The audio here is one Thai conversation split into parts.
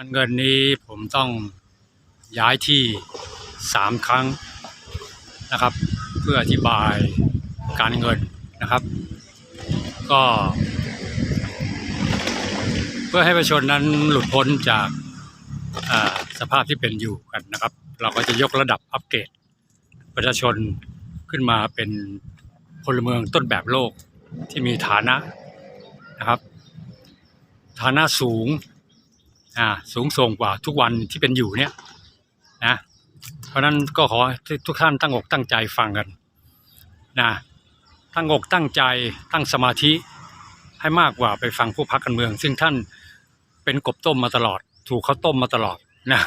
การเงินนี้ผมต้องย้ายที่สามครั้งนะครับ เพื่ออธิบายการเงินนะครับ ก็ เพื่อให้ประชาชนนั้นหลุดพ้นจากสภาพที่เป็นอยู่กันนะครับ เราก็จะยกระดับอัปเกรดประชาชนขึ้นมาเป็นพลเมืองต้นแบบโลกที่มีฐานะนะครับ ฐานะสูง อ่าสูงส่งกว่าทุกวันที่เป็นอยู่เนี่ยนะเพราะนั้นก็ขอทุกท่านตั้งอกตั้งใจฟังกันนะตั้งอกตั้งใจตั้งสมาธิให้มากกว่าไปฟังผู้พักการเมือง ซึ่งท่านเป็นกบต้มมาตลอด ถูกเขาต้มมาตลอดนะ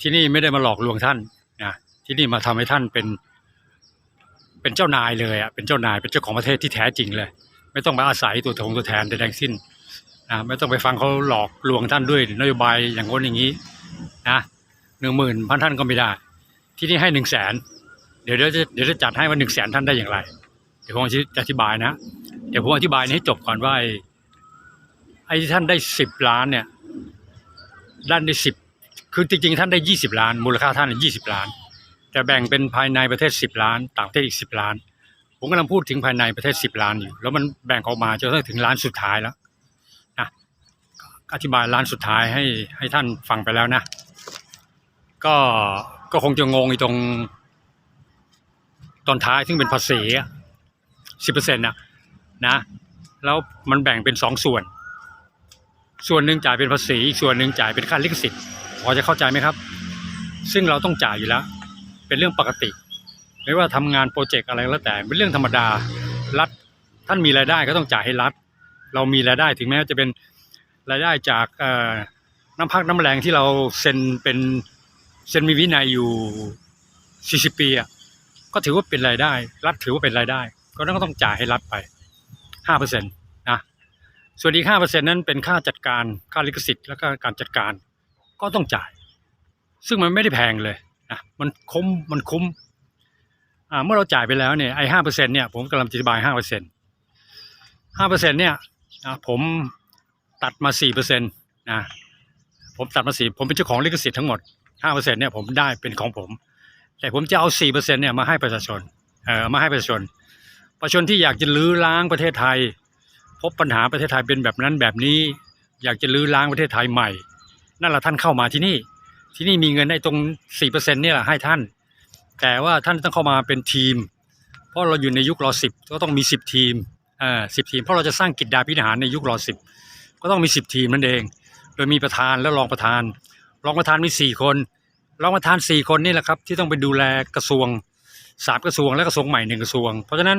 ที่นี่ไม่ได้มาหลอกลวงท่านนะที่นี่มาทำให้ท่านเป็น เป็นเจ้านายเลยอะเป็นเจ้านายเป็นเจ้าของประเทศที่แท้จริงเลย ไม่ต้องไปอาศัยตัวทงตัวแทนใดๆสิ้น นะไม่ต้องไปฟังเขาหลอกลวงท่านด้วยนโยบายอย่างโน้นอย่างนี้นะหนึ่งหมื่นพันท่านก็ไม่ได้ ที่นี่ให้หนึ่งแสนเดี๋ยวเดี๋ยวจะเดี๋ยวจะจัดให้ว่าหนึ่งแสนท่านได้อย่างไร เดี๋ยวผมจะอธิบายนะ เดี๋ยวผมอธิบายนี้ให้จบก่อนว่าไอ้ไอ้ที่ท่านได้สิบล้านเนี่ยด้านได้สิบคือจริงๆท่านได้ยี่สิบล้าน มูลค่าท่านยี่สิบล้าน แต่แบ่งเป็นภายในประเทศสิบล้าน ต่างประเทศอีกสิบล้าน ผมกำลังพูดถึงภายในประเทศสิบล้านอยู่ แล้วมันแบ่งออกมาจนถึงล้านสุดท้ายแล้ว อธิบายร้านสุดท้ายให้ให้ท่านฟังไปแล้วนะ ก็ก็คงจะงงอีตรง ตอนท้ายซึ่งเป็นภาษีสิบเปอร์เซ็นต์ะนะ แล้วมันแบ่งเป็นสองส่วน ส่วนหนึ่งจ่ายเป็นภาษีอีกส่วนหนึ่งจ่ายเป็นค่าลิขสิทธิ์พอจะเข้าใจไหมครับ ซึ่งเราต้องจ่ายอยู่แล้ว เป็นเรื่องปกติ ไม่ว่าทำงานโปรเจกต์อะไรแล้วแต่เป็นเรื่องธรรมดารัฐท่านมีรายได้ก็ต้องจ่ายให้รัฐเรามีรายได้ถึงแม้จะเป็น รายได้จากน้ำพักน้ำแรงที่เราเซ็นเป็นเซ็นมีวินัยอยู่ 40 ปีอะก็ถือว่าเป็นรายได้ รัฐถือว่าเป็นรายได้ ก็ต้องต้องจ่ายให้รัฐไป 5%นะส่วนอีก 5%นั้นเป็นค่าจัดการค่าลิขสิทธิ์แล้วก็การจัดการก็ต้องจ่าย ซึ่งมันไม่ได้แพงเลยนะมันคุ้มมันคุ้มอ่าเมื่อเราจ่ายไปแล้วเนี่ยไอ้ห้าเปอร์เซ็นเนี่ยผมกำลังจะอธิบายห้าเปอร์เซ็นห้าเปอร์เซ็นเนี่ยนะผม ตัดมาสี่เปอร์เซ็นต์นะผมตัดมาสี่ผมเป็นเจ้าของลิขสิทธิ์ทั้งหมดห้าเปอร์เซ็นต์เนี่ยผมได้เป็นของผม แต่ผมจะเอาสี่เปอร์เซ็นต์เนี่ยมาให้ประชาชนเอ่อมาให้ประชาชน ประชาชนที่อยากจะลื้อล้างประเทศไทย พบปัญหาประเทศไทยเป็นแบบนั้นแบบนี้ อยากจะลื้อล้างประเทศไทยใหม่ นั่นแหละท่านเข้ามาที่นี่ ที่นี่มีเงินในตรงสี่เปอร์เซ็นต์นี่แหละให้ท่าน แต่ว่าท่านต้องเข้ามาเป็นทีม เพราะเราอยู่ในยุครอสิบก็ต้องมีสิบทีมอ่อสิบทีมเพราะเราจะสร้างกิจดาพิหารในยุครอสิบ ก็ต้องมีสิบทีมนั่นเอง โดยมีประธานและรองประธาน รองประธานมีสี่คน รองประธานสี่คนนี่แหละครับ ที่ต้องไปดูแลกระทรวงสามกระทรวงและกระทรวงใหม่หนึ่งกระทรวง เพราะฉะนั้น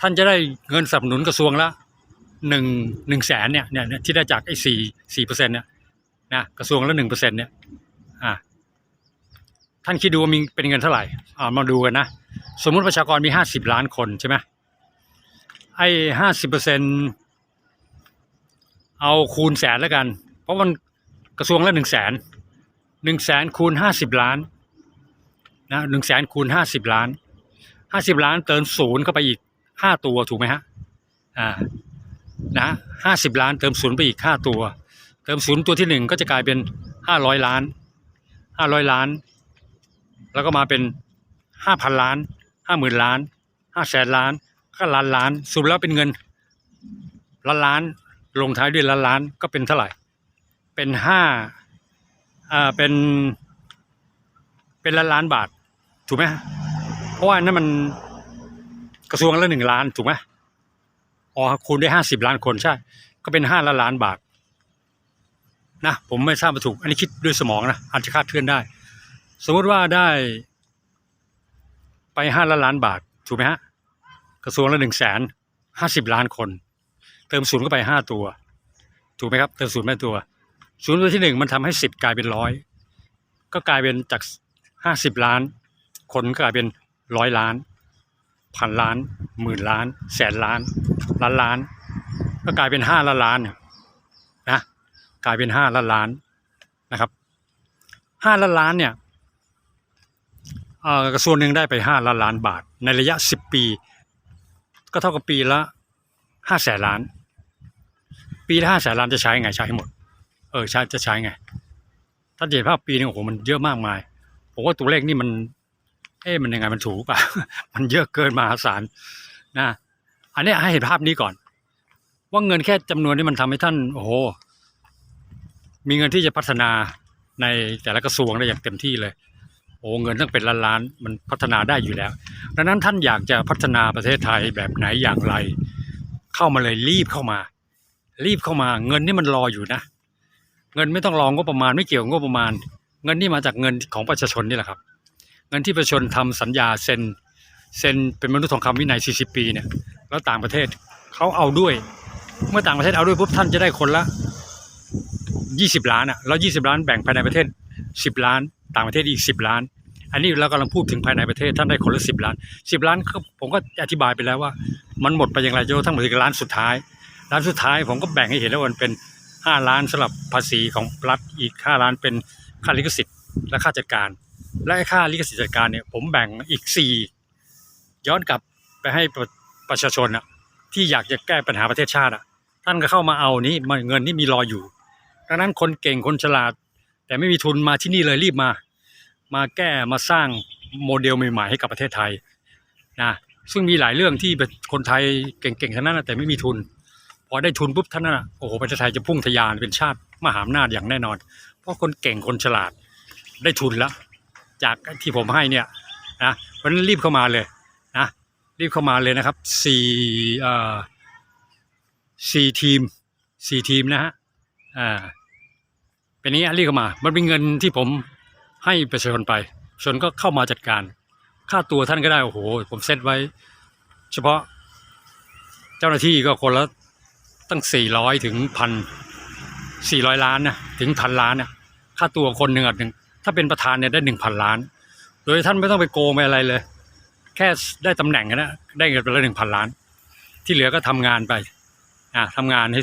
ท่านจะได้เงินสนับสนุนกระทรวงละหนึ่งหนึ่งแสนเนี่ยเนี่ยเนี่ยที่ได้จากไอ้สี่สี่เปอร์เซ็นต์เนี่ยนะกระทรวงละหนึ่งเปอร์เซ็นต์เนี่ยอ่าท่านคิดดูว่ามีเป็นเงินเท่าไหร่อ่ามาดูกันนะ สมมุติประชากรมีห้าสิบล้านคนใช่ไหมไอ้ห้าสิบเปอร์เซ็นต์ เอาคูณแสนแล้วกัน เพราะมันกระทรวงละหนึ่งแสนหนึ่งแสนคูณห้าสิบล้านนะหนึ่งแสนคูณห้าสิบล้านห้าสิบล้านเติมศูนย์เข้าไปอีกห้าตัวถูกไหมฮะอ่านะห้าสิบล้านเติมศูนย์ไปอีกห้าตัว เติมศูนย์ตัวที่หนึ่งก็จะกลายเป็นห้าร้อยล้านห้าร้อยล้าน แล้วก็มาเป็นห้าพันล้านห้าหมื่นล้านห้าแสนล้านก็ล้านล้านสรุปแล้วเป็นเงินล้านล้าน ลงท้ายด้วยล้านล้านก็เป็นเท่าไหร่ เป็นห้าอ่าเป็นเป็นล้านล้านบาท ถูกไหมเพราะว่านั่นมันกระทรวงละหนึ่งล้านถูกไหมอ๋อคูณได้ห้าสิบล้านคนใช่ ก็เป็นห้าล้านล้านบาทนะผมไม่ทราบว่าถูก อันนี้คิดด้วยสมองนะอาจจะคาดเคลื่อนได้ สมมติว่าได้ไปห้าล้านล้านบาท ถูกไหมฮะ กระทรวงละหนึ่งแสนห้าสิบล้านคน เติมศูนย์เข้าไปห้าตัว ถูกไหมครับ เติมศูนย์ไปตัวศูนย์ตัวที่หนึ่งมันทำให้สิบกลายเป็นร้อยก็กลายเป็นจากห้าสิบล้าน คนก็กลายเป็นร้อยล้านพันล้านหมื่นล้าน แสนล้าน ล้านล้าน ก็กลายเป็นห้าล้านล้านเนี่ยนะกลายเป็นห้าล้านล้านนะครับห้าล้านล้านเนี่ยเออกระทรวงหนึ่งได้ไปห้าล้านล้านบาท ในระยะสิบปี ก็เท่ากับปีละห้าแสนล้าน ปีละห้าแสนล้านจะใช้ไงใช้ให้หมด เออใช้จะใช้ไง ถ้าเจ็ดภาพปีนึงโอ้โหมันเยอะมากมาย ผมว่าตัวเลขนี่มัน เอ๊ะมันยังไงมันถูกป่ะ มันเยอะเกินมหาศาลนะ อันนี้ให้เห็นภาพนี้ก่อน ว่าเงินแค่จำนวนนี้มันทำให้ท่าน โอ้โห มีเงินที่จะพัฒนาในแต่ละกระทรวงได้อย่างเต็มที่เลย โอ้เงินต้องเป็นล้านล้านมันพัฒนาได้อยู่แล้ว ดังนั้นท่านอยากจะพัฒนาประเทศไทยแบบไหนอย่างไร เข้ามาเลยรีบเข้ามา รีบเข้ามาเงินนี่มันรออยู่นะ เงินไม่ต้องรองงบประมาณไม่เกี่ยวกับงบประมาณ เงินนี่มาจากเงินของประชาชนนี่แหละครับ เงินที่ประชาชนทำสัญญาเซ็นเซ็นเป็นมนุษย์ทองคำวินัย 40 ปีเนี่ยแล้วต่างประเทศเขาเอาด้วย เมื่อต่างประเทศเอาด้วยปุ๊บท่านจะได้คนละ 20 ล้านอะแล้ว 20 ล้านแบ่งภายในประเทศ 10 ล้าน ต่างประเทศอีก 10 ล้าน อันนี้เรากำลังพูดถึงภายในประเทศท่านได้คนละ 10 ล้าน 10 ล้านผมก็อธิบายไปแล้วว่า มันหมดไปอย่างไรจนกระทั้งหมดถึงล้านสุดท้าย ล้านสุดท้ายผมก็แบ่งให้เห็นแล้ววันเป็น 5 ล้านสำหรับภาษีของรัฐอีก 5 ล้านเป็นค่าลิขสิทธิ์และค่าจัดการ และค่าลิขสิทธิ์จัดการเนี่ยผมแบ่งอีก 4 ย้อนกลับไปให้ประประชาชนอะที่อยากจะแก้ปัญหาประเทศชาติอะท่านก็เข้ามาเอานี้มันเงินนี่มีรออยู่ดังนั้นคนเก่งคนฉลาด แต่ไม่มีทุนมาที่นี่เลยรีบมา มาแก้มาสร้างโมเดลใหม่ๆให้กับประเทศไทยนะซึ่งมีหลายเรื่องที่คนไทยเก่งๆทั้งนั้นแต่ไม่มีทุน พอได้ทุนปุ๊บท่านน่ะโอ้โหประเทศไทยจะพุ่งทะยานเป็นชาติมหาอำนาจอย่างแน่นอน เพราะคนเก่งคนฉลาดได้ทุนแล้ว จากที่ผมให้เนี่ยนะเพราะนั้นรีบเข้ามาเลยนะรีบเข้ามาเลยนะครับสี่เอ่อสี่ทีมสี่ทีมนะฮะอ่าเป็นนี้รีบเข้ามา มันเป็นเงินที่ผมให้ประชาชนไปชนก็เข้ามาจัดการ ค่าตัวท่านก็ได้ โอ้โห ผมเซตไว้ เฉพาะเจ้าหน้าที่ก็คนละ ตั้งสี่ร้อยถึงพันสี่ร้อยล้านนะถึงพันล้านนะค่าตัวคนหนึ่งอะหนึ่งถ้าเป็นประธานเนี่ยได้หนึ่งพันล้าน โดยท่านไม่ต้องไปโกงไปอะไรเลย แค่ได้ตำแหน่งนะได้เงินไปละหนึ่งพันล้าน ที่เหลือก็ทำงานไปอ่าทำงานให้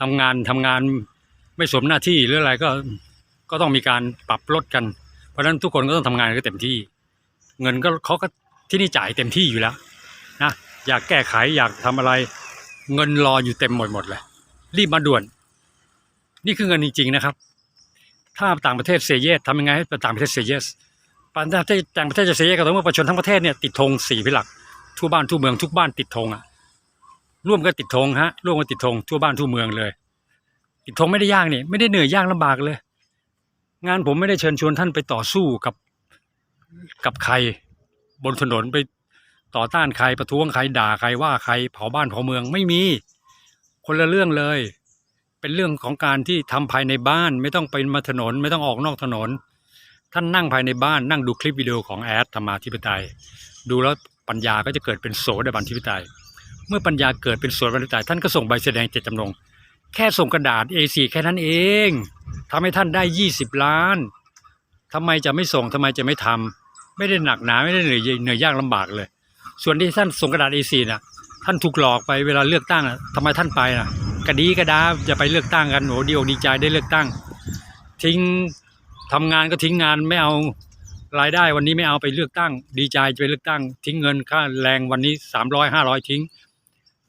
ทำงานทำงานไม่สมหน้าที่หรืออะไรก็ก็ต้องมีการปรับลดกัน เพราะฉะนั้นทุกคนก็ต้องทำงานกันเต็มที่ เงินก็เขาก็ที่นี่จ่ายเต็มที่อยู่แล้วนะอยากแก้ไขอยากทำอะไร เงินรออยู่เต็มหมดหมดเลยรีบมาด่วน นี่คือเงินจริง ๆ นะครับ ถ้าต่างประเทศเซเยสทำยังไงให้ต่างประเทศเซเยสต่างประเทศต่างประเทศจะเซเยสก็ต้องเมื่อประชาชนทั้งประเทศเนี่ยติดธงสี่พิหลักทั่วบ้านทั่วเมืองทุกบ้านติดธงอะร่วมกันติดธงฮะร่วมกันติดธงทั่วบ้านทั่วเมืองเลย ติดธงไม่ได้ยากนี่ไม่ได้เหนื่อยยากลำบากเลย งานผมไม่ได้เชิญชวนท่านไปต่อสู้กับกับใครบนถนนไป ต่อต้านใครประท้วงใครด่าใครว่าใครเผาบ้านเผาเมืองไม่มี คนละเรื่องเลย เป็นเรื่องของการที่ทำภายในบ้านไม่ต้องไปมาถนน ไม่ต้องออกนอกถนน ท่านนั่งภายในบ้านนั่งดูคลิปวิดีโอของแอดธรรมาธิปไตย ดูแล้วปัญญาก็จะเกิดเป็นโสดาบันธิปไตย เมื่อปัญญาเกิดเป็นโสดาบันธิปไตยท่านก็ส่งใบแสดงเจตจำนงแค่ส่งกระดาษ A4 แค่นั้นเองทำให้ท่านได้ยี่สิบล้านทำไมจะไม่ส่งทำไมจะไม่ทำไม่ได้หนักหนาไม่ได้เหนื่อยเหนื่อยยากลำบากเลย ส่วนที่ท่านส่งกระดาษ A4 น่ะท่านถูกหลอกไปเวลาเลือกตั้งอะทำไมท่านไปน่ะกระดีกระดาจะไปเลือกตั้งกันโหดีอกดีใจได้เลือกตั้ง ทิ้งทำงานก็ทิ้งงานไม่เอารายได้วันนี้ไม่เอาไปเลือกตั้ง ดีใจจะไปเลือกตั้ง ทิ้งเงินค่าแรงวันนี้สามร้อยห้าร้อยทิ้ง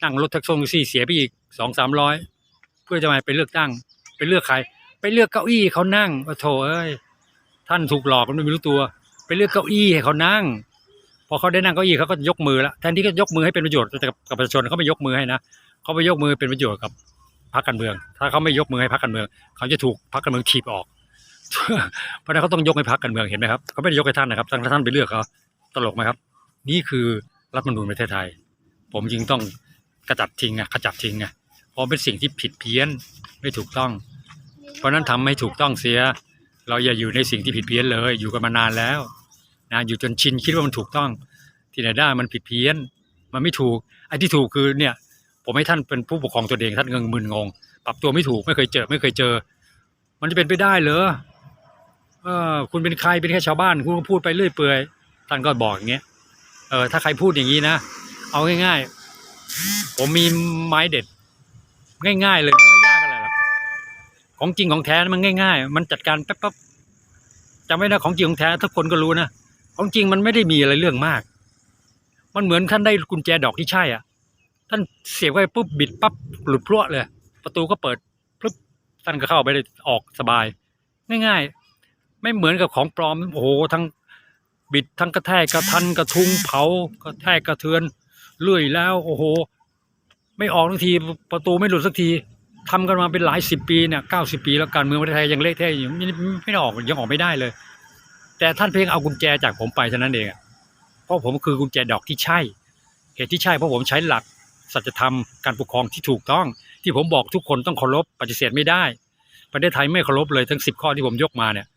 นั่งรถแท็กซี่เสียไปอีกสองสามร้อยเพื่อจะมาไปเลือกตั้ง ไปเลือกใครไปเลือกเก้าอี้เขานั่งโอ้โถเอ้ยท่านถูกหลอกมันไม่รู้ตัว ไปเลือกเก้าอี้ให้เขานั่ง พอเขาได้นั่งเก้าอี้เขาก็ยกมือและแทนที่จะยกมือให้เป็นประโยชน์กับประชาชนเขาไม่ยกมือให้นะเขาไปยกมือเป็นประโยชน์กับพรรคการเมือง ถ้าเขาไม่ยกมือให้พรรคการเมือง เขาจะถูกพรรคการเมืองถีบออก เพราะนั้นเขาต้องยกให้พรรคการเมืองเห็นไหมครับเขาไม่ได้ยกให้ท่านนะครับท่านท่านไปเลือกเขาตลกไหมครับ นี่คือรัฐธรรมนูญประเทศไทย ผมจึงต้องกระจัดทิ้งอะขจัดทิ้งอะเพราะเป็นสิ่งที่ผิดเพี้ยนไม่ถูกต้อง เพราะนั้นทำให้ถูกต้องเสีย เราอย่าอยู่ในสิ่งที่ผิดเพี้ยนเลย อยู่กันมานานแล้ว นะอยู่จนชินคิดว่ามันถูกต้อง ที่ไหนได้มันผิดเพี้ยน มันไม่ถูกไอ้ที่ถูกคือเนี่ยผมให้ท่านเป็นผู้ปกครองตัวเองท่านเงินมึนงง ปรับตัวไม่ถูกไม่เคยเจอ ไม่เคยเจอ มันจะเป็นไปได้เหรอเออคุณเป็นใครเป็นแค่ชาวบ้าน คุณก็พูดไปเรื่อยเปื่อยท่านก็บอกอย่างเงี้ยเออถ้าใครพูดอย่างนี้นะเอาง่าย ๆ ผมมีไม้เด็ด ง่าย ๆ เลยไม่ยากอะไรหรอกของจริงของแท้มันง่าย ๆ มันจัดการแป๊บๆจำไว้นะของจริงของแท้ทุกคนก็รู้นะ ของจริงมันไม่ได้มีอะไรเรื่องมาก มันเหมือนท่านได้กุญแจดอกที่ใช่อะ ท่านเสียบไว้ปุ๊บบิดปั๊บหลุดพรวดเลย ประตูก็เปิดปุ๊บท่านก็เข้าไปได้ออกสบาย ง่ายๆ ไม่เหมือนกับของปลอมโอ้โหทั้งบิดทั้งกระแทกกระทันกระทุงเผากระแทกกระเทือนเลื่อยแล้ว โอ้โห ไม่ออกทักทีประตูไม่หลุดสักทีทำกันมาเป็นหลายสิบปีเนี่ยเก้าสิบปีแล้วการเมืองประเทศไทยยังเละเทะอยู่ไม่ไม่ได้ออกยังออกไม่ได้เลย แต่ท่านเพียงเอากุญแจจากผมไปเท่านั้นเองเพราะผมคือกุญแจดอกที่ใช่ เหตุที่ใช่เพราะผมใช้หลักสัจธรรมการปกครองที่ถูกต้อง ที่ผมบอกทุกคนต้องเคารพปฏิเสธไม่ได้ ประเทศไทยไม่เคารพเลยทั้งสิบข้อที่ผมยกมาเนี่ย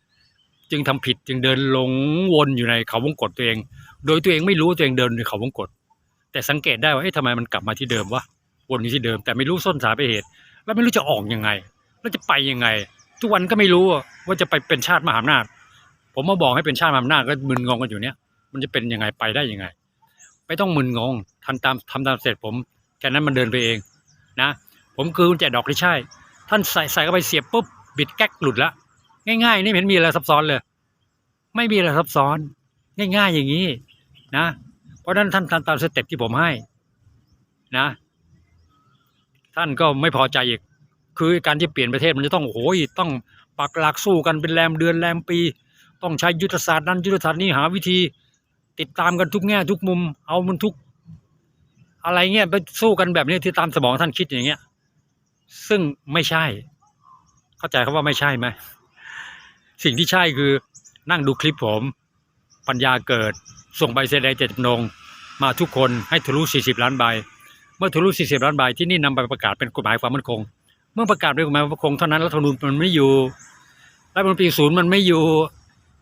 จึงทำผิดจึงเดินหลงวนอยู่ในเขาวงกฏตัวเอง โดยตัวเองไม่รู้ตัวเองเดินในเขาวงกฏแต่สังเกตได้ว่าเอ๊ะทำไมมันกลับมาที่เดิมวะวนอยู่ที่เดิม แต่ไม่รู้ส้นสายไปเหตุ แล้วไม่รู้จะออกยังไง แล้วจะไปยังไง ทุกวันก็ไม่รู้ว่าจะไปเป็นชาติมหาอำนาจ ผมมาบอกให้เป็นชาติอำนาจก็มึนงงกันอยู่เนี้ยมันจะเป็นยังไงไปได้ยังไง ไม่ต้องมึนงงทันตามทำตามเสร็จผมแค่นั้นมันเดินไปเองนะ ผมคือกุญแจดอกที่ใช่ ท่านใส่ใส่เข้าไปเสียบปุ๊บบิดแก๊กหลุดละง่ายๆ นี่ไม่เห็นมีอะไรซับซ้อนเลย ไม่มีอะไรซับซ้อน ง่ายๆอย่างนี้นะ เพราะนั้นท่านทำตามสเต็ปที่ผมให้นะ ท่านก็ไม่พอใจอีก คือการที่เปลี่ยนประเทศมันจะต้องโอ้โหต้องปักหลักสู้กันเป็นแรมเดือนแรมปี ต้องใช้ยุทธศาสตร์นั้นยุทธศาสตร์นี้หาวิธี ติดตามกันทุกแง่ทุกมุม เอามันทุก อะไรเงี้ยไปสู้กันแบบนี้ที่ตามสมองท่านคิดอย่างเงี้ย ซึ่งไม่ใช่ เข้าใจคำว่าไม่ใช่ไหมสิ่งที่ใช่คือนั่งดูคลิปผม ปัญญาเกิด ส่งใบเสดงเจตจำนงมาทุกคนให้ทะลุ 40 ล้านใบ เมื่อทะลุ 40 ล้านใบที่นี่นำไปประกาศเป็นกฎหมายความมั่นคง เมื่อประกาศเป็นกฎหมายความมั่นคงเท่านั้นรัฐธรรมนูญมันไม่อยู่รัฐธรรมนูญปีศูนย์มันไม่อยู่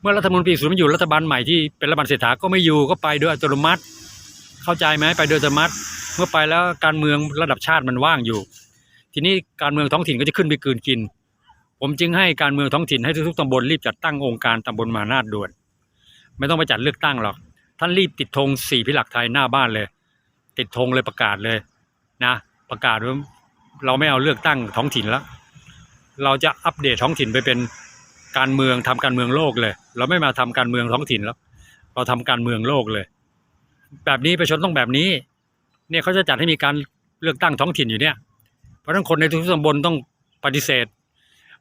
เมื่อรัฐมนูญปีศูนย์ไม่อยู่รัฐบาลใหม่ที่เป็นรัฐบาลเศรษฐาก็ไม่อยู่ก็ไปโดยอัตโนมัติ เข้าใจไหมไปโดยอัตโนมัติ เมื่อไปแล้วการเมืองระดับชาติมันว่างอยู่ ทีนี้การเมืองท้องถิ่นก็จะขึ้นไปกืนกิน ผมจึงให้การเมืองท้องถิ่นให้ทุกๆตำบลรีบจัดตั้งองค์การตำบลมหานาถด่วน ไม่ต้องไปจัดเลือกตั้งหรอก ท่านรีบติดธงสี่พิหลักไทยหน้าบ้านเลย ติดธงเลยประกาศเลยนะประกาศว่าเราไม่เอาเลือกตั้งท้องถิ่นแล้ว เราจะอัปเดตท้องถิ่นไปเป็น การเมืองทำการเมืองโลกเลย เราไม่มาทำการเมืองท้องถิ่นแล้ว เราทำการเมืองโลกเลย แบบนี้ประชาชนต้องแบบนี้ เนี่ยเขาจะจัดให้มีการเลือกตั้งท้องถิ่นอยู่เนี่ย เพราะฉะนั้นคนในทุกตำบลต้องปฏิเสธ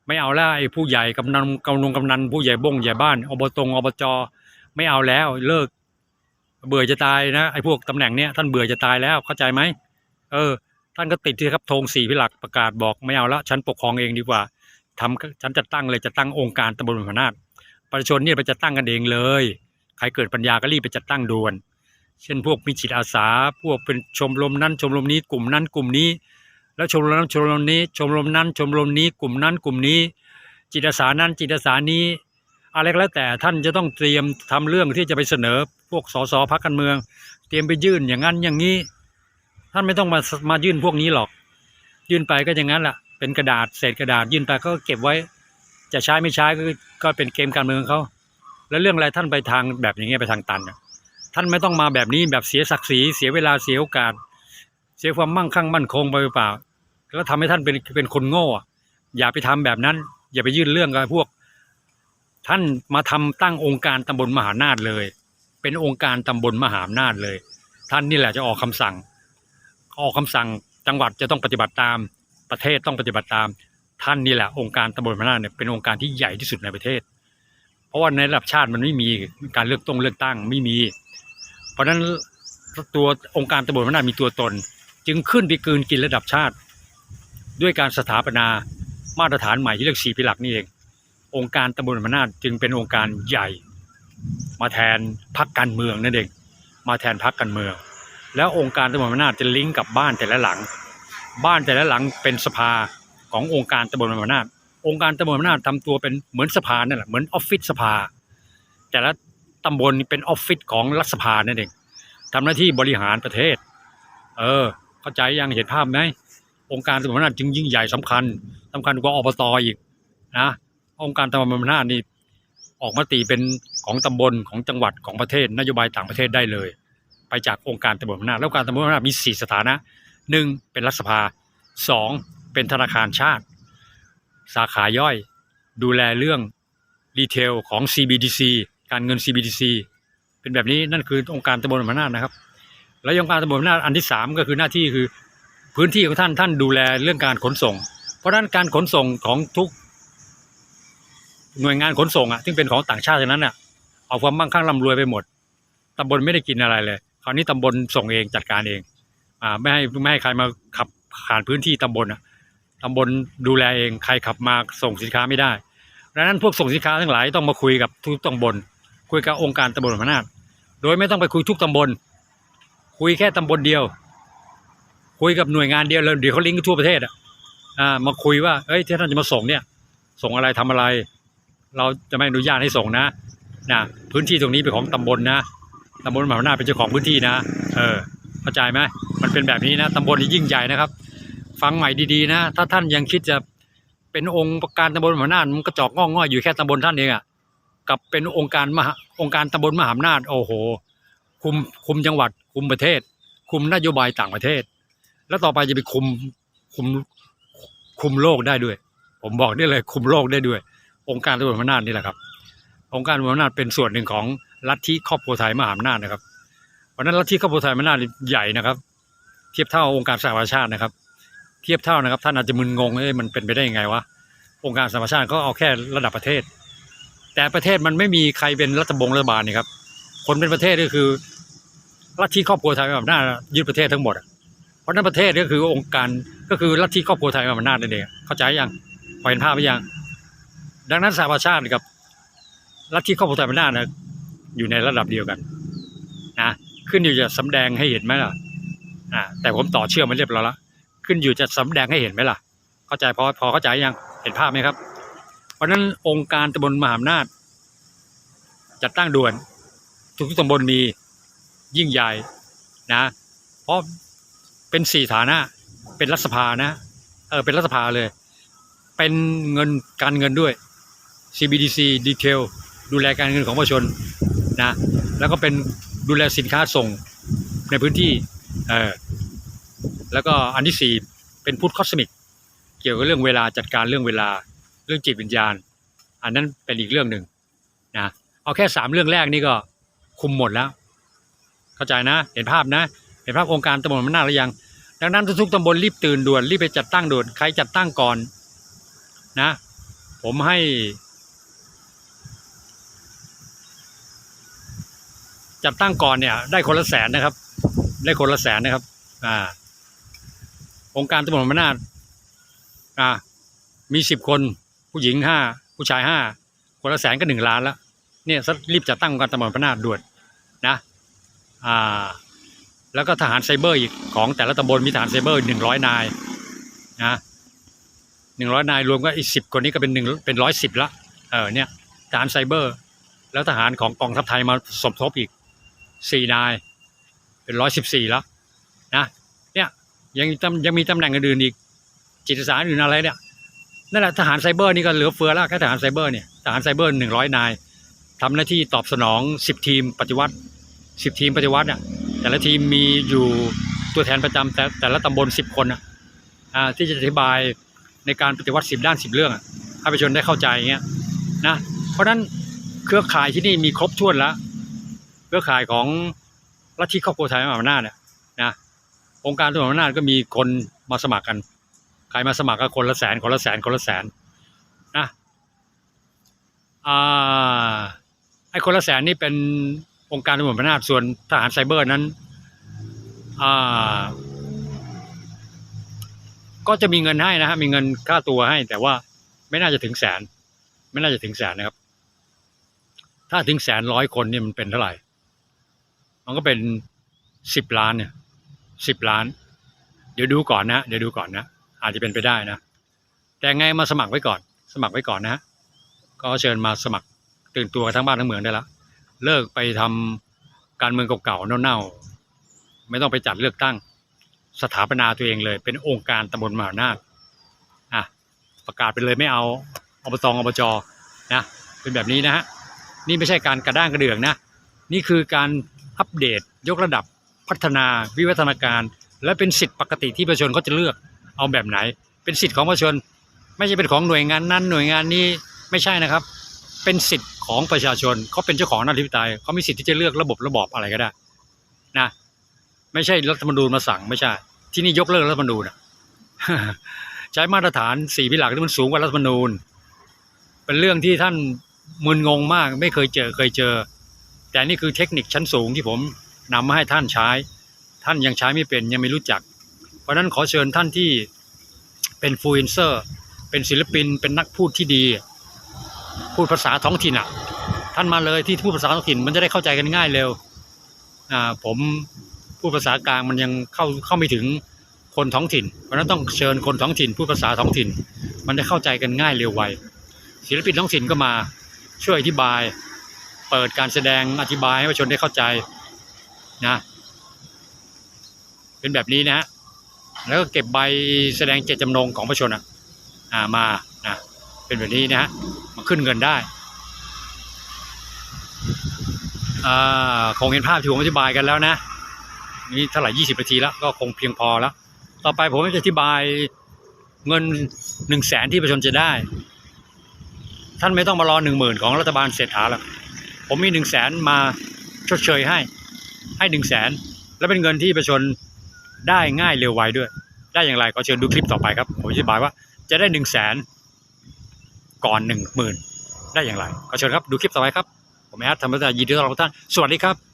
ไม่เอาแล้วไอ้ผู้ใหญ่กำนันกำนงกำนันผู้ใหญ่บงใหญ่บ้านอบตอบจไม่เอาแล้วเลิก เบื่อจะตายนะไอ้พวกตำแหน่งเนี้ยท่านเบื่อจะตายแล้วเข้าใจไหมเออ ท่านก็ติดที่ครับธงสี่พิหลักประกาศบอกไม่เอาละฉันปกครองเองดีกว่า ทำฉันจะตั้งเลยจะตั้งองค์การตำบลมหานาถประชาชนเนี่ยไปจะตั้งกันเองเลย ใครเกิดปัญญาก็รีบไปจัดตั้งด่วน เช่นพวกมีจิตอาสา พวกเป็นชมรมนั้นชมรมนี้กลุ่มนั้นกลุ่มนี้ แล้วชมรมนั้นชมรมนี้ ชมรมนั้นชมรมนี้กลุ่มนั้นกลุ่มนี้ จิตอาสานั้นจิตอาสานี้อะไรก็แล้วแต่ท่านจะต้องเตรียมทำเรื่องที่จะไปเสนอ พวกสสพักการเมือง เตรียมไปยื่นอย่างนั้นอย่างนี้ ท่านไม่ต้องมามายื่นพวกนี้หรอก ยื่นไปก็อย่างนั้นแหละ เป็นกระดาษเศษกระดาษยื่นไปก็เก็บไว้ จะใช้ไม่ใช้ก็ก็เป็นเกมการเมืองเขาแล้วเรื่องอะไรท่านไปทางแบบอย่างเงี้ยไปทางตันท่านไม่ต้องมาแบบนี้แบบเสียศักดิ์ศรีเสียเวลาเสียโอกาส เสียความมั่งคั่งมั่นคงไปเปล่า แล้วทำให้ท่านเป็นเป็นคนโง่อย่าไปทำแบบนั้น อย่าไปยื่นเรื่องกับพวก ท่านมาทำตั้งองค์การตำบลมหานาถเลย เป็นองค์การตำบลมหาอำนาจเลย ท่านนี่แหละจะออกคำสั่ง ออกคำสั่งจังหวัดจะต้องปฏิบัติตาม ประเทศต้องปฏิบัติตามท่านนี่แหละองค์การตำบลมหานาเนี่ยเป็นองค์การที่ใหญ่ที่สุดในประเทศ เพราะว่าในระดับชาติมันไม่มีการเลือกตั้งเลือกตั้งไม่มี เพราะฉะนั้นตัวองค์การตำบลมหานามีตัวตน จึงขึ้นไปกืนกินระดับชาติ ด้วยการสถาปนามาตรฐานใหม่ที่เรียกสี่พิหลักนี่เอง องค์การตำบลมหานาจึงเป็นองค์การใหญ่ มาแทนพักการเมืองนั่นเองมาแทนพักการเมือง แล้วองค์การตำบลมหานาจะลิงก์กับบ้านแต่ละหลัง บ้านแต่ละหลังเป็นสภาขององค์การตำบลมหาอำนาจองค์การตำบลมหาอำนาจทำตัวเป็นเหมือนสภานั่นแหละเหมือนออฟฟิศสภา แต่ละตำบลเป็นออฟฟิศของรัฐสภานั่นเองทำหน้าที่บริหารประเทศ เออ เข้าใจยังเห็นภาพไหมองค์การตำบลมหาอำนาจจึงยิ่งใหญ่สำคัญสำคัญกว่าอบตอีกนะองค์การตำบลมหาอำนาจนี่ออกมาตีเป็นของตำบลของจังหวัดของประเทศนโยบายต่างประเทศได้เลย ไปจากองค์การตำบลมหาอำนาจแล้วการตำบลมหาอำนาจมีสี่สถานะ หนึ่งเป็นรัฐสภาสองเป็นธนาคารชาติ สาขาย่อย ดูแลเรื่องรีเทลของ CBDC การเงิน CBDC เป็นแบบนี้นั่นคือองค์การตำบลอำนาจนะครับ แล้วองค์การตำบลอำนาจอันที่สามก็คือหน้าที่คือพื้นที่ของท่านท่านดูแลเรื่องการขนส่ง เพราะฉะนั้นการขนส่งของทุกหน่วยงานขนส่งอะซึ่งเป็นของต่างชาติทั้งนั้นอะเอาความมั่งคั่งร่ำรวยไปหมดตำบลไม่ได้กินอะไรเลย คราวนี้ตำบลส่งเองจัดการเอง อ่าไม่ให้ไม่ให้ใครมาขับผ่านพื้นที่ตำบลอะตำบลดูแลเองใครขับมาส่งสินค้าไม่ได้ดังนั้นพวกส่งสินค้าทั้งหลายต้องมาคุยกับทุกตำบลคุยกับองค์การตำบลพนาถโดยไม่ต้องไปคุยทุกตำบล คุยแค่ตำบลเดียว คุยกับหน่วยงานเดียวแล้วเดี๋ยวเขาลิงก์ทั่วประเทศอะอ่ามาคุยว่าเอ้ยที่ท่านจะมาส่งเนี่ย ส่งอะไรทำอะไร เราจะไม่อนุญาตให้ส่งนะนะพื้นที่ตรงนี้เป็นของตำบลนะตำบลมหาอำนาจเป็นเจ้าของพื้นที่นะ เออเข้าใจไหม เป็นแบบนี้นะตำบลนี่ยิ่งใหญ่นะครับ ฟังใหม่ดีๆนะ ถ้าท่านยังคิดจะเป็นองค์การตำบลมหาอำนาจมันกระจอกงอกง่อยอยู่แค่ตำบลท่านเองอะกับเป็นองค์การมหาองค์การตำบลมหาอำนาจโอ้โห คุมคุมจังหวัด คุมประเทศ คุมนโยบายต่างประเทศ แล้วต่อไปจะไปคุมคุมคุมโลกได้ด้วย ผมบอกได้เลยคุมโลกได้ด้วย องค์การตำรวจมหาอำนาจนี่แหละครับ องค์การตำรวจมหาอำนาจเป็นส่วนหนึ่งของลัทธิครอบครัวไทยมหาอำนาจนะครับเพราะฉะนั้นลัทธิครอบครัวไทยมหาอำนาจใหญ่นะครับ เทียบเท่าองค์การสหประชาชาตินะครับ เทียบเท่านะครับ ท่านอาจจะมึนงงเอ้ยมันเป็นไปได้ยังไงวะองค์การสหประชาชาติก็เอาแค่ระดับประเทศ แต่ประเทศมันไม่มีใครเป็นรัฐบงรัฐบาลนี่ครับ คนเป็นประเทศก็คือลัทธิครอบครัวไทยมหาอำนาจยึดประเทศทั้งหมดเพราะนั้นประเทศก็คือองค์การก็คือลัทธิครอบครัวไทยมหาอำนาจนั่นเองเข้าใจยังพอเห็นภาพไหมยังดังนั้นสหประชาชาติกับลัทธิครอบครัวไทยมหาอำนาจนะอยู่ในระดับเดียวกันนะขึ้นอยู่จะสำแดงให้เห็นไหมล่ะ อ่าแต่ผมต่อเชื่อมมันเรียบร้อยแล้วขึ้นอยู่จะสำแดงให้เห็นไหมล่ะ เข้าใจพอพอเข้าใจยังเห็นภาพไหมครับ เพราะฉะนั้นองค์การตำบลมหาอำนาจจัดตั้งด่วนทุกตำบลมียิ่งใหญ่นะ เพราะเป็นสี่ฐานะ เป็นรัฐสภานะเออเป็นรัฐสภาเลย เป็นเงินการเงินด้วย CBDC Detail ดูแลการเงินของประชาชนนะแล้วก็เป็นดูแลสินค้าส่งในพื้นที่ เออแล้วก็อันที่สี่เป็นพุทธคอสมิก เกี่ยวกับเรื่องเวลาจัดการเรื่องเวลาเรื่องจิตวิญญาณ อันนั้นเป็นอีกเรื่องหนึ่งนะเอาแค่สามเรื่องแรกนี่ก็คุมหมดแล้ว เข้าใจนะ เห็นภาพนะ เห็นภาพองค์การตำบลมันน่าหรือยัง ดังนั้นทุกๆตำบลรีบตื่นด่วนรีบไปจัดตั้งด่วนใครจัดตั้งก่อนนะ ผมให้จัดตั้งก่อนเนี่ยได้คนละแสนนะครับ ได้คนละแสนนะครับ อ่า องค์การตำรวจมนาฏอ่า มีสิบคน ผู้หญิงห้าผู้ชายห้าคนละแสนก็หนึ่งล้านแล้วเนี่ยรีบจัดตั้งองค์การตำรวจมนาฏด่วนนะอ่าแล้วก็ทหารไซเบอร์อีกของแต่ละตำบลมีทหารไซเบอร์หนึ่งร้อยนายนะหนึ่งร้อยนายรวมก็อีกสิบคนนี้ก็เป็นหนึ่งเป็นร้อยสิบละเออเนี่ยทหารไซเบอร์ แล้วทหารของกองทัพไทยมาสมทบอีกสี่นาย เป็นร้อยสิบสี่แล้วนะเนี่ยยังยังมีตำแหน่งอื่นอีก จิตอาสาอื่นอะไรเนี่ยนั่นแหละทหารไซเบอร์นี่ก็เหลือเฟือแล้วแค่ทหารไซเบอร์เนี่ยทหารไซเบอร์หนึ่งร้อยนายทำหน้าที่ตอบสนองสิบทีมปฏิวัติสิบทีมปฏิวัติอะแต่ละทีมมีอยู่ตัวแทนประจำแต่แต่ละตำบลสิบคนอะอ่าที่จะอธิบายในการปฏิวัติสิบด้านสิบเรื่องให้ประชาชนได้เข้าใจอย่างเงี้ยนะเพราะฉะนั้นเครือข่ายที่นี่มีครบถ้วนแล้ว เครือข่ายของ ลัทธิครอบครัวไทยมหาอำนาจเนี่ยนะองค์การตำรวจมหาอำนาจก็มีคนมาสมัครกัน ใครมาสมัครก็คนละแสนคนละแสนคนละแสนนะอ่าไอ้คนละแสนนี่เป็นองค์การตำรวจมหาอำนาจส่วนทหารไซเบอร์นั้นอ่าก็จะมีเงินให้นะฮะมีเงินค่าตัวให้ แต่ว่าไม่น่าจะถึงแสน ไม่น่าจะถึงแสนนะครับ ถ้าถึงแสนร้อยคนเนี่ยมันเป็นเท่าไหร่ มันก็เป็นสิบล้านเนี่ยสิบล้าน เดี๋ยวดูก่อนนะ เดี๋ยวดูก่อนนะ อาจจะเป็นไปได้นะ แต่ไงมาสมัครไว้ก่อน สมัครไว้ก่อนนะ ก็เชิญมาสมัครตื่นตัวทั้งบ้านทั้งเมืองได้ล้วเลิกไปทำการเมืองเก่าๆเน่าๆไม่ต้องไปจัดเลือกตั้ง สถาปนาตัวเองเลย เป็นองค์การตำบลมหาอำนาจอะประกาศไปเลยไม่เอาอบตอบจนะเป็นแบบนี้นะฮะนี่ไม่ใช่การกระด้างกระเดื่องนะ นี่คือการ อัปเดต ยกระดับพัฒนาวิวัฒนาการ และเป็นสิทธิปกติที่ประชาชนเขาจะเลือกเอาแบบไหน เป็นสิทธิของประชาชน ไม่ใช่เป็นของหน่วยงานนั้นหน่วยงานนี้ไม่ใช่นะครับ เป็นสิทธิของประชาชนเขาเป็นเจ้าของอำนาจอธิปไตยเขามีสิทธิที่จะเลือกระบบระบอบอะไรก็ได้นะไม่ใช่รัฐธรรมนูญมาสั่งไม่ใช่ ที่นี่ยกเลิกรัฐธรรมนูญใช้มาตรฐานสี่พิหลักที่มันสูงกว่ารัฐธรรมนูญ เป็นเรื่องที่ท่านมึนงงมาก ไม่เคยเจอเคยเจอ แต่นี่คือเทคนิคชั้นสูงที่ผมนำมาให้ท่านใช้ ท่านยังใช้ไม่เป็นยังไม่รู้จัก เพราะนั้นขอเชิญท่านที่เป็นฟูอินเซอร์ เป็นศิลปิน เป็นนักพูดที่ดี พูดภาษาท้องถิ่นอะ ท่านมาเลยที่พูดภาษาท้องถิ่นมันจะได้เข้าใจกันง่ายเร็วอ่าผมพูดภาษากลางมันยังเข้าเข้าไม่ถึงคนท้องถิ่น เพราะฉะนั้นต้องเชิญคนท้องถิ่นพูดภาษาท้องถิ่น มันได้เข้าใจกันง่ายเร็วไวศิลปินท้องถิ่นก็มาช่วยอธิบาย เปิดการแสดงอธิบายให้ประชาชนได้เข้าใจนะเป็นแบบนี้นะฮะแล้วก็เก็บใบแสดงเจตจำนงของประชาชนอะอ่ามานะเป็นแบบนี้นะฮะมาขึ้นเงินได้อ่าคงเห็นภาพที่ผมอธิบายกันแล้วนะนี่เท่าไหร่ยี่สิบนาทีแล้วก็คงเพียงพอแล้ว ต่อไปผมจะอธิบายเงินหนึ่งแสนที่ประชาชนจะได้ ท่านไม่ต้องมารอหนึ่งหมื่นของรัฐบาลเศรษฐาหรอก ผมมีหนึ่งแสนมาชดเชยให้ ให้หนึ่งแสนและเป็นเงินที่ประชาชนได้ง่ายเร็วไวด้วย ได้อย่างไรก็เชิญดูคลิปต่อไปครับ ผมอธิบายว่าจะได้หนึ่งแสนก่อนหนึ่งหมื่นได้อย่างไรก็เชิญครับดูคลิปต่อไปครับ ผมแอดธรรมศาสตร์ยินดีต้อนรับทุกท่านสวัสดีครับ